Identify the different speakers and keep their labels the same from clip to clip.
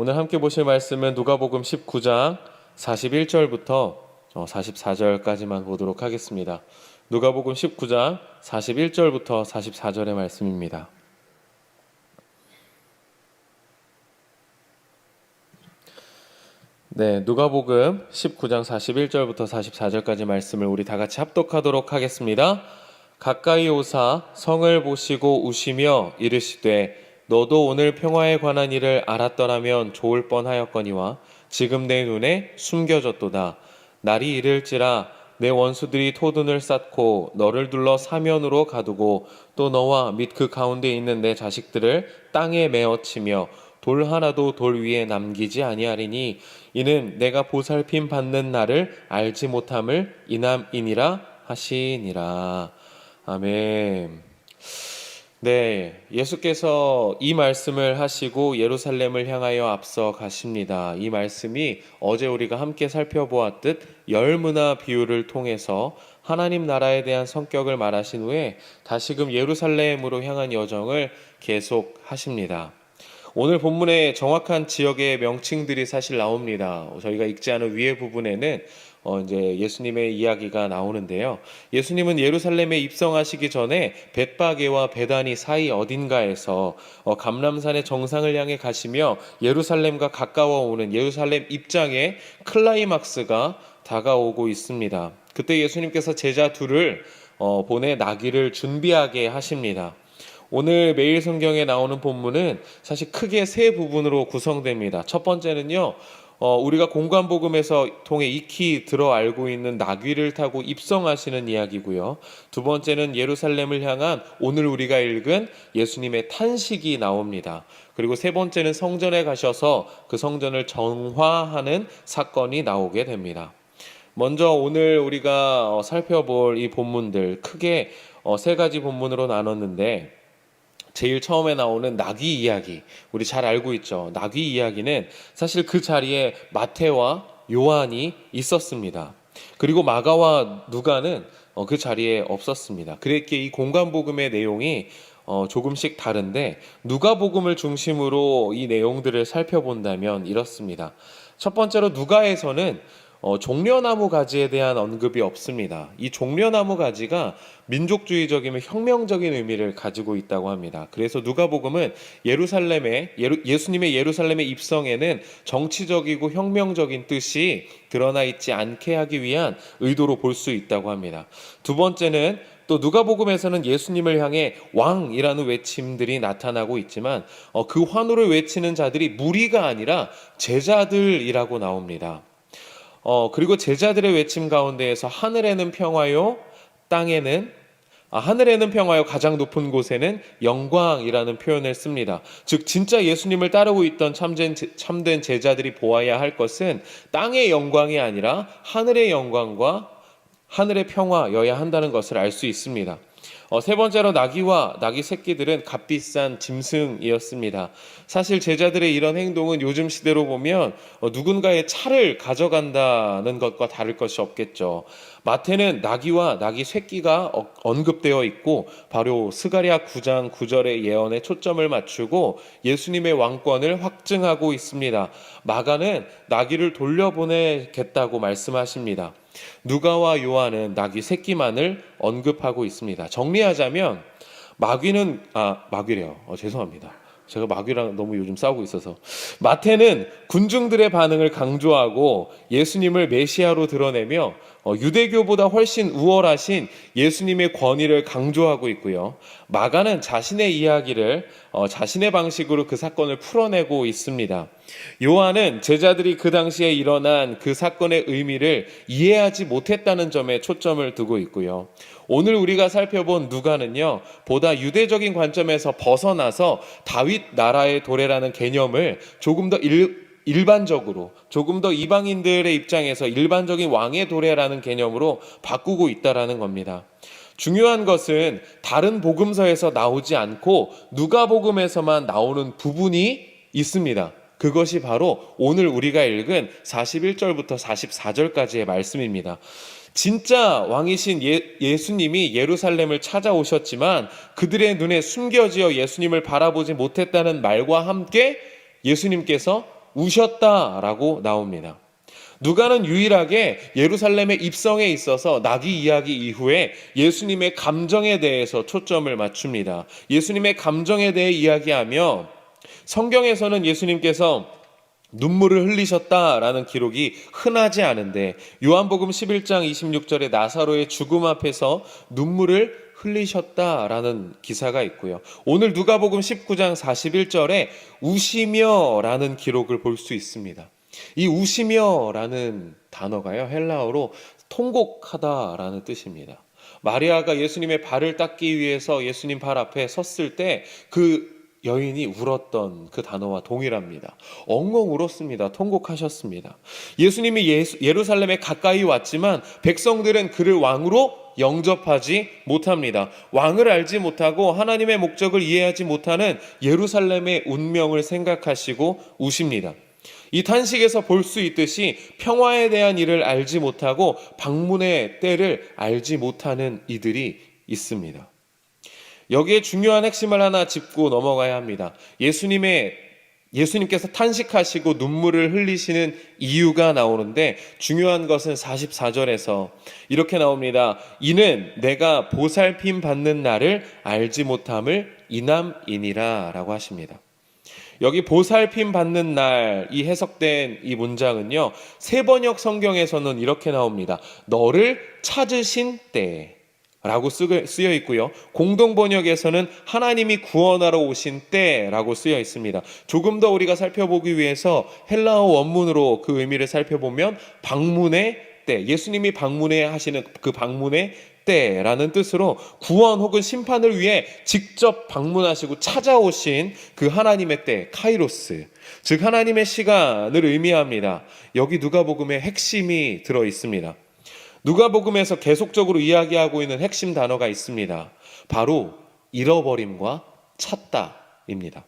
Speaker 1: 오늘 함께 보실 말씀은 누가복음 19장 41절부터 44절까지만 보도록 하겠습니다. 누가복음 19장 41절부터 44절의 말씀입니다. 네, 누가복음 19장 41절부터 44절까지 말씀을 우리 다 같이 합독하도록 하겠습니다. 가까이 오사 성을 보시고 우시며 이르시되 너도 오늘 평화에 관한 일을 알았더라면 좋을 뻔하였거니와 지금 내 눈에 숨겨졌도다. 날이 이를지라 내 원수들이 토둔을 쌓고 너를 둘러 사면으로 가두고 또 너와 및 그 가운데 있는 내 자식들을 땅에 메어치며 돌 하나도 돌 위에 남기지 아니하리니 이는 내가 보살핌 받는 날을 알지 못함을 이남이니라 하시니라. 아멘. 네, 예수께서 이 말씀을 하시고 예루살렘을 향하여 앞서 가십니다. 이 말씀이 어제 우리가 함께 살펴보았듯 열문화 비유를 통해서 하나님 나라에 대한 성격을 말하신 후에 다시금 예루살렘으로 향한 여정을 계속 하십니다. 오늘 본문에 정확한 지역의 명칭들이 사실 나옵니다. 저희가 읽지 않은 위의 부분에는 어 이제 예수님의 이야기가 나오는데요. 예수님은 예루살렘에 입성하시기 전에 벳바게와 베다니 사이 어딘가에서 어 감람산의 정상을 향해 가시며 예루살렘과 가까워 오는 예루살렘 입장의 클라이막스가 다가오고 있습니다. 그때 예수님께서 제자 둘을 어 보내 나귀를 준비하게 하십니다. 오늘 매일 성경에 나오는 본문은 사실 크게 세 부분으로 구성됩니다. 첫 번째는요, 어, 우리가 공간복음에서 통해 익히 들어 알고 있는 나귀를 타고 입성하시는 이야기고요. 두 번째는 예루살렘을 향한 오늘 우리가 읽은 예수님의 탄식이 나옵니다. 그리고 세 번째는 성전에 가셔서 그 성전을 정화하는 사건이 나오게 됩니다. 먼저 오늘 우리가 어, 살펴볼 이 본문들 크게 어, 세 가지 본문으로 나눴는데 제일 처음에 나오는 나귀 이야기 우리 잘 알고 있죠. 나귀 이야기는 사실 그 자리에 마태와 요한이 있었습니다. 그리고 마가와 누가는 어, 그 자리에 없었습니다. 그랬기에 이 공간 복음의 내용이 어, 조금씩 다른데 누가 복음을 중심으로 이 내용들을 살펴본다면 이렇습니다. 첫 번째로 누가에서는 어, 종려나무 가지에 대한 언급이 없습니다. 이 종려나무 가지가 민족주의적이면 혁명적인 의미를 가지고 있다고 합니다. 그래서 누가복음은 예루살렘의 예루, 예수님의 예루살렘의 입성에는 정치적이고 혁명적인 뜻이 드러나 있지 않게 하기 위한 의도로 볼 수 있다고 합니다. 두 번째는 또 누가복음에서는 예수님을 향해 왕이라는 외침들이 나타나고 있지만 어, 그 환호를 외치는 자들이 무리가 아니라 제자들이라고 나옵니다. 어, 그리고 제자들의 외침 가운데에서 하늘에는 평화요, 땅에는 아, 하늘에는 평화요 가장 높은 곳에는 영광이라는 표현을 씁니다. 즉 진짜 예수님을 따르고 있던 참된, 참된 제자들이 보아야 할 것은 땅의 영광이 아니라 하늘의 영광과 하늘의 평화여야 한다는 것을 알 수 있습니다. 어, 세 번째로 나귀와 나귀 새끼들은 값비싼 짐승이었습니다. 사실 제자들의 이런 행동은 요즘 시대로 보면 어, 누군가의 차를 가져간다는 것과 다를 것이 없겠죠. 마태는 나귀와 나귀 새끼가 어, 언급되어 있고 바로 스가리아 9장 9절의 예언에 초점을 맞추고 예수님의 왕권을 확증하고 있습니다. 마가는 나귀를 돌려보내겠다고 말씀하십니다. 누가와 요한은 나귀 새끼만을 언급하고 있습니다. 정리하자면 마귀는 아 마귀래요. 어, 죄송합니다. 제가 마귀랑 너무 요즘 싸우고 있어서 마태는 군중들의 반응을 강조하고 예수님을 메시아로 드러내며 어, 유대교보다 훨씬 우월하신 예수님의 권위를 강조하고 있고요. 마가는 자신의 이야기를 어, 자신의 방식으로 그 사건을 풀어내고 있습니다. 요한은 제자들이 그 당시에 일어난 그 사건의 의미를 이해하지 못했다는 점에 초점을 두고 있고요. 오늘 우리가 살펴본 누가는요, 보다 유대적인 관점에서 벗어나서 다윗 나라의 도래라는 개념을 조금 더 일, 일반적으로 조금 더 이방인들의 입장에서 일반적인 왕의 도래라는 개념으로 바꾸고 있다라는 겁니다. 중요한 것은 다른 복음서에서 나오지 않고 누가복음에서만 나오는 부분이 있습니다. 그것이 바로 오늘 우리가 읽은 41절부터 44절까지의 말씀입니다. 진짜 왕이신 예, 수님이 예루살렘을 찾아오셨지만 그들의 눈에 숨겨지어 예수님을 바라보지 못했다는 말과 함께 예수님께서 우셨다라고 나옵니다. 누가는 유일하게 예루살렘의 입성에 있어서 나귀 이야기 이후에 예수님의 감정에 대해서 초점을 맞춥니다. 예수님의 감정에 대해 이야기하며 성경에서는 예수님께서 눈물을 흘리셨다라는 기록이 흔하지 않은데 요한복음 11장 26절에 나사로의 죽음 앞에서 눈물을 흘리셨다라는 기사가 있고요. 오늘 누가복음 19장 41절에 우시며라는 기록을 볼 수 있습니다. 이 우시며라는 단어가요. 헬라어로 통곡하다라는 뜻입니다. 마리아가 예수님의 발을 닦기 위해서 예수님 발 앞에 섰을 때 그 여인이 울었던 그 단어와 동일합니다. 엉엉 울었습니다. 통곡하셨습니다. 예수님이 예수, 예루살렘에 가까이 왔지만 백성들은 그를 왕으로 영접하지 못합니다. 왕을 알지 못하고 하나님의 목적을 이해하지 못하는 예루살렘의 운명을 생각하시고 우십니다. 이 탄식에서 볼 수 있듯이 평화에 대한 일을 알지 못하고 방문의 때를 알지 못하는 이들이 있습니다. 여기에 중요한 핵심을 하나 짚고 넘어가야 합니다. 예수님의 예수님께서 탄식하시고 눈물을 흘리시는 이유가 나오는데 중요한 것은 44절에서 이렇게 나옵니다. 이는 내가 보살핌 받는 날을 알지 못함을 이남이니라 라고 하십니다. 여기 보살핌 받는 날 이 해석된 이 문장은요. 세번역 성경에서는 이렇게 나옵니다. 너를 찾으신 때 라고 쓰여 있고요. 공동 번역에서는 하나님이 구원하러 오신 때라고 쓰여 있습니다. 조금 더 우리가 살펴보기 위해서 헬라어 원문으로 그 의미를 살펴보면 방문의 때, 예수님이 방문해 하시는 그 방문의 때라는 뜻으로 구원 혹은 심판을 위해 직접 방문하시고 찾아오신 그 하나님의 때, 카이로스. 즉 하나님의 시간을 의미합니다. 여기 누가복음의 핵심이 들어 있습니다. 누가복음에서 계속적으로 이야기하고 있는 핵심 단어가 있습니다. 바로 잃어버림과 찾다입니다.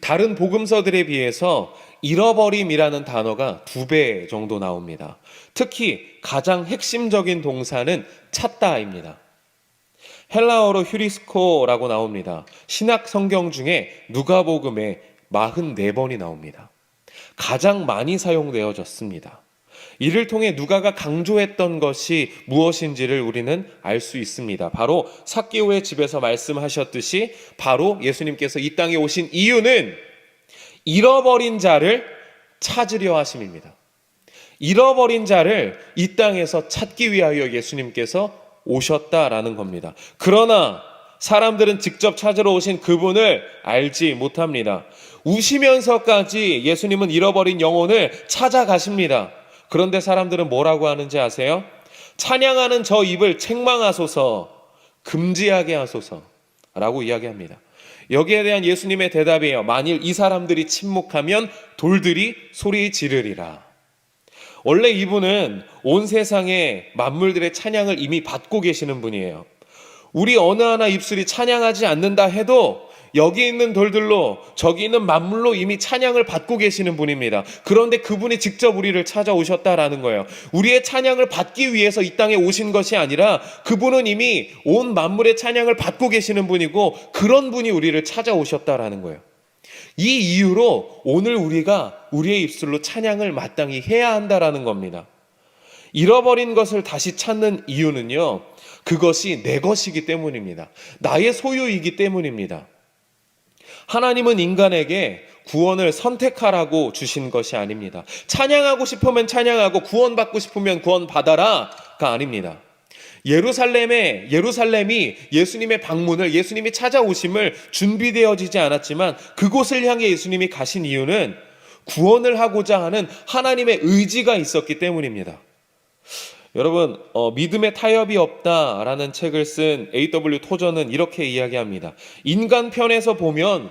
Speaker 1: 다른 복음서들에 비해서 잃어버림이라는 단어가 두 배 정도 나옵니다. 특히 가장 핵심적인 동사는 찾다입니다. 헬라어로 휴리스코라고 나옵니다. 신학 성경 중에 누가복음에 44번이 나옵니다. 가장 많이 사용되어졌습니다. 이를 통해 누가가 강조했던 것이 무엇인지를 우리는 알 수 있습니다. 바로 사기오의 집에서 말씀하셨듯이 바로 예수님께서 이 땅에 오신 이유는 잃어버린 자를 찾으려 하심입니다. 잃어버린 자를 이 땅에서 찾기 위하여 예수님께서 오셨다라는 겁니다. 그러나 사람들은 직접 찾으러 오신 그분을 알지 못합니다. 우시면서까지 예수님은 잃어버린 영혼을 찾아가십니다. 그런데 사람들은 뭐라고 하는지 아세요? 찬양하는 저 입을 책망하소서, 금지하게 하소서. 라고 이야기합니다. 여기에 대한 예수님의 대답이에요. 만일 이 사람들이 침묵하면 돌들이 소리 지르리라. 원래 이분은 온 세상의 만물들의 찬양을 이미 받고 계시는 분이에요. 우리 어느 하나 입술이 찬양하지 않는다 해도 여기 있는 돌들로 저기 있는 만물로 이미 찬양을 받고 계시는 분입니다. 그런데 그분이 직접 우리를 찾아오셨다라는 거예요. 우리의 찬양을 받기 위해서 이 땅에 오신 것이 아니라 그분은 이미 온 만물의 찬양을 받고 계시는 분이고 그런 분이 우리를 찾아오셨다라는 거예요. 이 이유로 오늘 우리가 우리의 입술로 찬양을 마땅히 해야 한다라는 겁니다. 잃어버린 것을 다시 찾는 이유는요. 그것이 내 것이기 때문입니다. 나의 소유이기 때문입니다. 하나님은 인간에게 구원을 선택하라고 주신 것이 아닙니다. 찬양하고 싶으면 찬양하고 구원받고 싶으면 구원받아라가 아닙니다. 예루살렘에 예루살렘이 예수님의 방문을 예수님이 찾아오심을 준비되어지지 않았지만 그곳을 향해 예수님이 가신 이유는 구원을 하고자 하는 하나님의 의지가 있었기 때문입니다. 여러분 어, 믿음의 타협이 없다라는 책을 쓴 A.W. 토저는 이렇게 이야기합니다. 인간 편에서 보면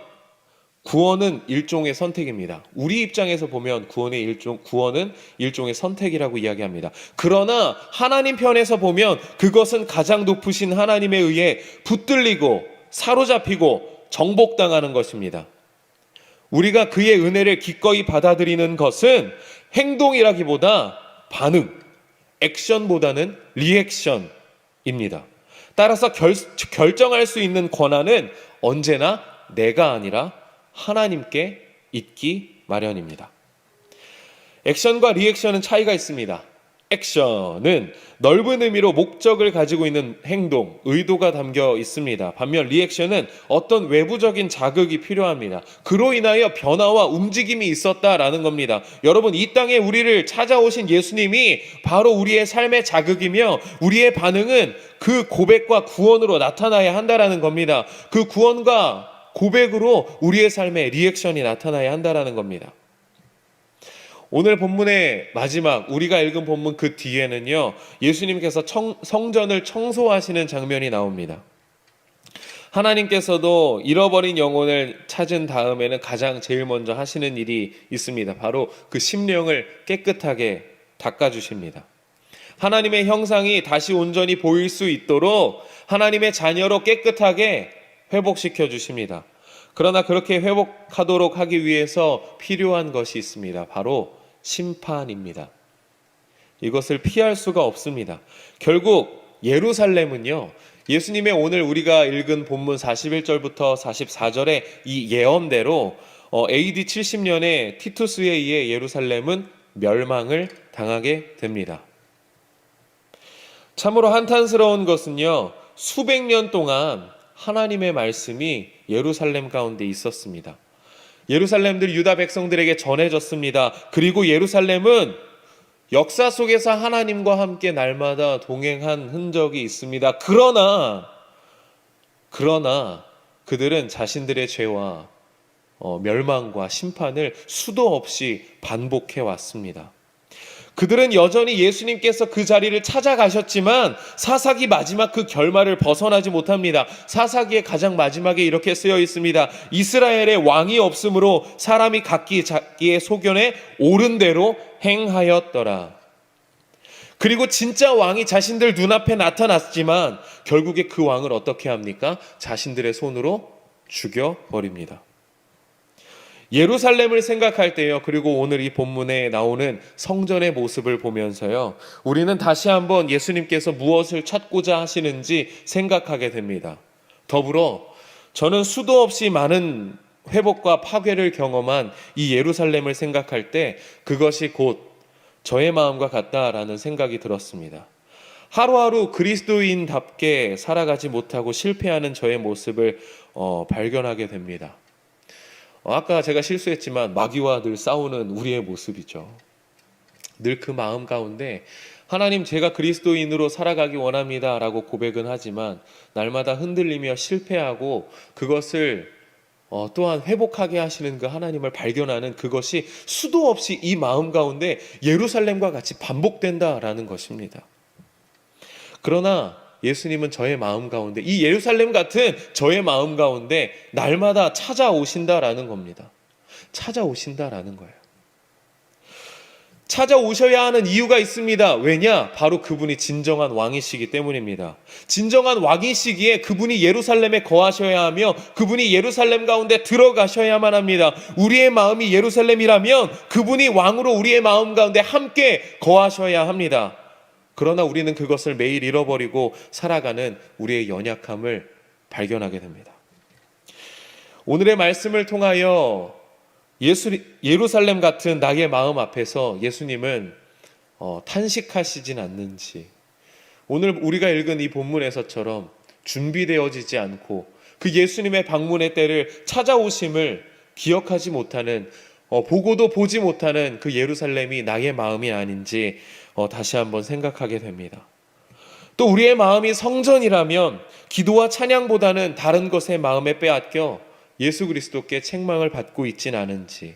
Speaker 1: 구원은 일종의 선택입니다. 우리 입장에서 보면 구원의 일종 구원은 일종의 선택이라고 이야기합니다. 그러나 하나님 편에서 보면 그것은 가장 높으신 하나님에 의해 붙들리고 사로잡히고 정복당하는 것입니다. 우리가 그의 은혜를 기꺼이 받아들이는 것은 행동이라기보다 반응, 액션보다는 리액션입니다. 따라서 결, 결정할 수 있는 권한은 언제나 내가 아니라 하나님께 있기 마련입니다. 액션과 리액션은 차이가 있습니다. 액션은 넓은 의미로 목적을 가지고 있는 행동, 의도가 담겨 있습니다. 반면 리액션은 어떤 외부적인 자극이 필요합니다. 그로 인하여 변화와 움직임이 있었다라는 겁니다. 여러분, 이 땅에 우리를 찾아오신 예수님이 바로 우리의 삶의 자극이며 우리의 반응은 그 고백과 구원으로 나타나야 한다라는 겁니다. 그 구원과 고백으로 우리의 삶에 리액션이 나타나야 한다라는 겁니다. 오늘 본문의 마지막 우리가 읽은 본문 그 뒤에는요 예수님께서 청, 성전을 청소하시는 장면이 나옵니다. 하나님께서도 잃어버린 영혼을 찾은 다음에는 가장 제일 먼저 하시는 일이 있습니다. 바로 그 심령을 깨끗하게 닦아주십니다. 하나님의 형상이 다시 온전히 보일 수 있도록 하나님의 자녀로 깨끗하게 회복시켜 주십니다. 그러나 그렇게 회복하도록 하기 위해서 필요한 것이 있습니다. 바로 심판입니다. 이것을 피할 수가 없습니다. 결국 예루살렘은요, 예수님의 오늘 우리가 읽은 본문 41절부터 44절의 이 예언대로 어, AD 70년에 티투스에 의해 예루살렘은 멸망을 당하게 됩니다. 참으로 한탄스러운 것은요, 수백 년 동안 하나님의 말씀이 예루살렘 가운데 있었습니다. 예루살렘들 유다 백성들에게 전해졌습니다. 그리고 예루살렘은 역사 속에서 하나님과 함께 날마다 동행한 흔적이 있습니다. 그러나, 그러나 그들은 자신들의 죄와 어, 멸망과 심판을 수도 없이 반복해 왔습니다. 그들은 여전히 예수님께서 그 자리를 찾아가셨지만 사사기 마지막 그 결말을 벗어나지 못합니다. 사사기의 가장 마지막에 이렇게 쓰여 있습니다. 이스라엘의 왕이 없으므로 사람이 각기 자기의 소견에 옳은 대로 행하였더라. 그리고 진짜 왕이 자신들 눈앞에 나타났지만 결국에 그 왕을 어떻게 합니까? 자신들의 손으로 죽여버립니다. 예루살렘을 생각할 때요, 그리고 오늘 이 본문에 나오는 성전의 모습을 보면서요, 우리는 다시 한번 예수님께서 무엇을 찾고자 하시는지 생각하게 됩니다. 더불어 저는 수도 없이 많은 회복과 파괴를 경험한 이 예루살렘을 생각할 때 그것이 곧 저의 마음과 같다라는 생각이 들었습니다. 하루하루 그리스도인답게 살아가지 못하고 실패하는 저의 모습을 어, 발견하게 됩니다. 어, 아까 제가 실수했지만 마귀와 늘 싸우는 우리의 모습이죠. 늘 그 마음 가운데 하나님 제가 그리스도인으로 살아가기 원합니다 라고 고백은 하지만 날마다 흔들리며 실패하고 그것을 어, 또한 회복하게 하시는 그 하나님을 발견하는 그것이 수도 없이 이 마음 가운데 예루살렘과 같이 반복된다라는 것입니다. 그러나 예수님은 저의 마음 가운데 이 예루살렘 같은 저의 마음 가운데 날마다 찾아오신다라는 겁니다. 찾아오신다라는 거예요. 찾아오셔야 하는 이유가 있습니다. 왜냐? 바로 그분이 진정한 왕이시기 때문입니다. 진정한 왕이시기에 그분이 예루살렘에 거하셔야 하며 그분이 예루살렘 가운데 들어가셔야만 합니다. 우리의 마음이 예루살렘이라면 그분이 왕으로 우리의 마음 가운데 함께 거하셔야 합니다. 그러나 우리는 그것을 매일 잃어버리고 살아가는 우리의 연약함을 발견하게 됩니다. 오늘의 말씀을 통하여 예수, 예루살렘 같은 나의 마음 앞에서 예수님은 어, 탄식하시진 않는지 오늘 우리가 읽은 이 본문에서처럼 준비되어지지 않고 그 예수님의 방문의 때를 찾아오심을 기억하지 못하는 어, 보고도 보지 못하는 그 예루살렘이 나의 마음이 아닌지 어, 다시 한번 생각하게 됩니다. 또 우리의 마음이 성전이라면 기도와 찬양보다는 다른 것에 마음에 빼앗겨 예수 그리스도께 책망을 받고 있진 않은지.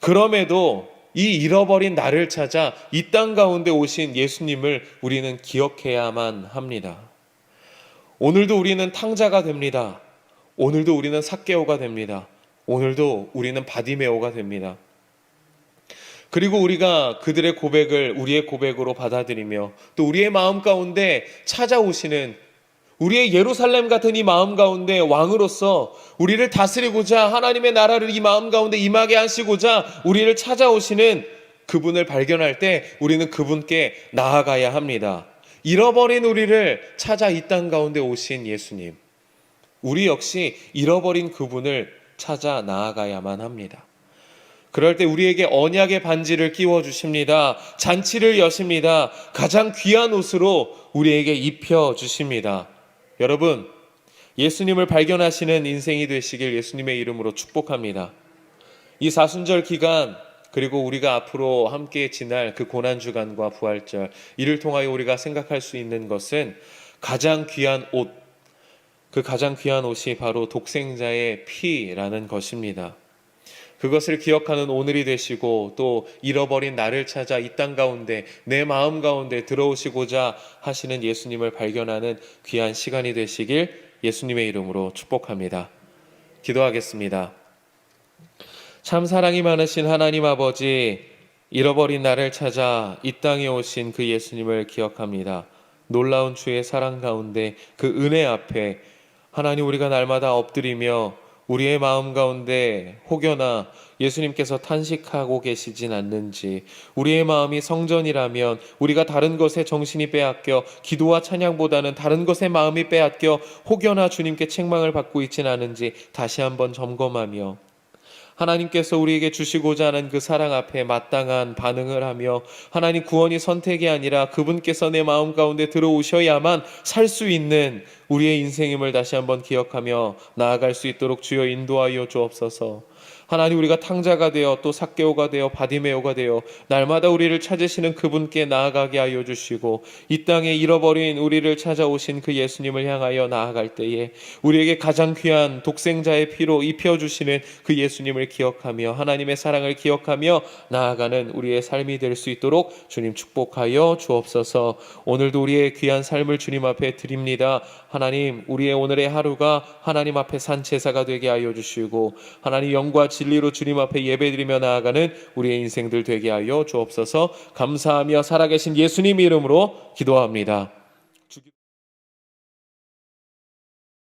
Speaker 1: 그럼에도 이 잃어버린 나를 찾아 이 땅 가운데 오신 예수님을 우리는 기억해야만 합니다. 오늘도 우리는 탕자가 됩니다. 오늘도 우리는 삭개오가 됩니다. 오늘도 우리는 바디메오가 됩니다. 그리고 우리가 그들의 고백을 우리의 고백으로 받아들이며 또 우리의 마음 가운데 찾아오시는 우리의 예루살렘 같은 이 마음 가운데 왕으로서 우리를 다스리고자 하나님의 나라를 이 마음 가운데 임하게 하시고자 우리를 찾아오시는 그분을 발견할 때 우리는 그분께 나아가야 합니다. 잃어버린 우리를 찾아 이 땅 가운데 오신 예수님. 우리 역시 잃어버린 그분을 찾아 나아가야만 합니다. 그럴 때 우리에게 언약의 반지를 끼워 주십니다. 잔치를 여십니다. 가장 귀한 옷으로 우리에게 입혀 주십니다. 여러분, 예수님을 발견하시는 인생이 되시길 예수님의 이름으로 축복합니다. 이 사순절 기간 그리고 우리가 앞으로 함께 지날 그 고난 주간과 부활절 이를 통하여 우리가 생각할 수 있는 것은 가장 귀한 옷, 그 가장 귀한 옷이 바로 독생자의 피라는 것입니다. 그것을 기억하는 오늘이 되시고 또 잃어버린 나를 찾아 이 땅 가운데 내 마음 가운데 들어오시고자 하시는 예수님을 발견하는 귀한 시간이 되시길 예수님의 이름으로 축복합니다. 기도하겠습니다. 참 사랑이 많으신 하나님 아버지, 잃어버린 나를 찾아 이 땅에 오신 그 예수님을 기억합니다. 놀라운 주의 사랑 가운데 그 은혜 앞에 하나님 우리가 날마다 엎드리며 우리의 마음 가운데 혹여나 예수님께서 탄식하고 계시진 않는지 우리의 마음이 성전이라면 우리가 다른 것에 정신이 빼앗겨 기도와 찬양보다는 다른 것에 마음이 빼앗겨 혹여나 주님께 책망을 받고 있진 않은지 다시 한번 점검하며 하나님께서 우리에게 주시고자 하는 그 사랑 앞에 마땅한 반응을 하며 하나님 구원이 선택이 아니라 그분께서 내 마음 가운데 들어오셔야만 살 수 있는 우리의 인생임을 다시 한번 기억하며 나아갈 수 있도록 주여 인도하여 주옵소서. 하나님 우리가 탕자가 되어 또 삭개오가 되어 바디메오가 되어 날마다 우리를 찾으시는 그분께 나아가게 하여 주시고 이 땅에 잃어버린 우리를 찾아오신 그 예수님을 향하여 나아갈 때에 우리에게 가장 귀한 독생자의 피로 입혀 주시는 그 예수님을 기억하며 하나님의 사랑을 기억하며 나아가는 우리의 삶이 될 수 있도록 주님 축복하여 주옵소서. 오늘도 우리의 귀한 삶을 주님 앞에 드립니다. 하나님 우리의 오늘의 하루가 하나님 앞에 산 제사가 되게 하여 주시고 하나님 영과 진리로 주님 앞에 예배드리며 나아가는 우리의 인생들 되게 하여 주옵소서. 감사하며 살아계신 예수님 이름으로 기도합니다.